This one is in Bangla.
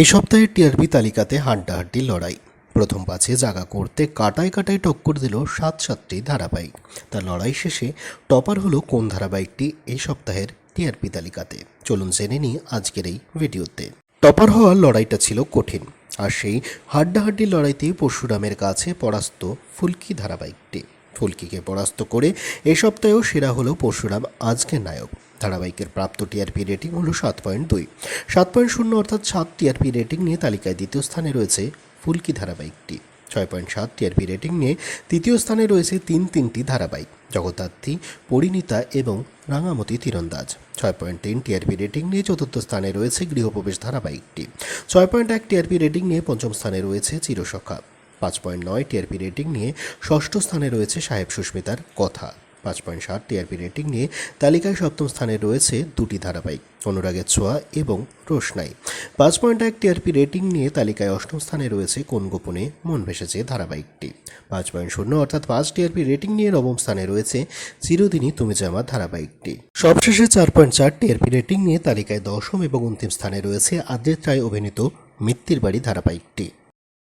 এই সপ্তাহের টিআরপি তালিকাতে হাড্ডাহাড্ডি লড়াই। প্রথম পাঁচে জাগা করতে কাটায় কাটায় টক্কর দিল সাত সাতটি ধারাবাহিক। তার লড়াই শেষে টপার হলো কোন ধারাবাহিকটি এই সপ্তাহের টিআরপি তালিকাতে? চলুন জেনে নিই আজকের এই ভিডিওতে। টপার হওয়ার লড়াইটা ছিল কঠিন, আর সেই হাড্ডাহাড্ডি লড়াইতেই পরশুরামের কাছে পরাস্ত ফুলকি ধারাবাহিকটি। ফুলকিকে পরাস্ত করে এ সপ্তাহেও সেরা হলো পরশুরাম আজকের নায়ক। ধারাবাহিকের প্রাপ্ত টিআরপি রেটিং হলো সাত পয়েন্ট দুই। সাত পয়েন্ট শূন্য অর্থাৎ সাত টিআরপি রেটিং নিয়ে তালিকায় দ্বিতীয় স্থানে রয়েছে ফুলকি ধারাবাহিকটি। ছয় পয়েন্ট সাত টিআরপি রেটিং নিয়ে তৃতীয় স্থানে রয়েছে তিন তিনটি ধারাবাহিক, জগদ্ধাত্রী, পরিণীতা এবং রাঙামতি তীরন্দাজ। ছয় পয়েন্ট তিন টিআরপি রেটিং নিয়ে চতুর্থ স্থানে রয়েছে গৃহপ্রবেশ ধারাবাহিকটি। ছয় পয়েন্ট এক টিআরপি রেটিং নিয়ে পঞ্চম স্থানে রয়েছে চিরসখা। পাঁচ পয়েন্ট নয় টিআরপি রেটিং নিয়ে ষষ্ঠ স্থানে রয়েছে সাহেব সুস্মিতার কথা। পাঁচ পয়েন্ট সাত টিআরপি রেটিং নিয়ে তালিকায় সপ্তম স্থানে রয়েছে দুটি ধারাবাহিক অনুরাগের ছোঁয়া এবং রোশনাই। পাঁচ পয়েন্ট এক টিআরপি রেটিং নিয়ে তালিকায় অষ্টম স্থানে রয়েছে কোন গোপনে মন ভেসেছে ধারাবাহিকটি। পাঁচ পয়েন্ট শূন্য অর্থাৎ পাঁচ টিআরপি রেটিং নিয়ে নবম স্থানে রয়েছে চিরদিনই তুমি আমার ধারাবাহিকটি। সবশেষে চার পয়েন্ট চার টিআরপি রেটিং নিয়ে তালিকায় দশম এবং অন্তিম স্থানে রয়েছে আদ্রের রায় অভিনীত মিত্তির বাড়ি ধারাবাহিকটি।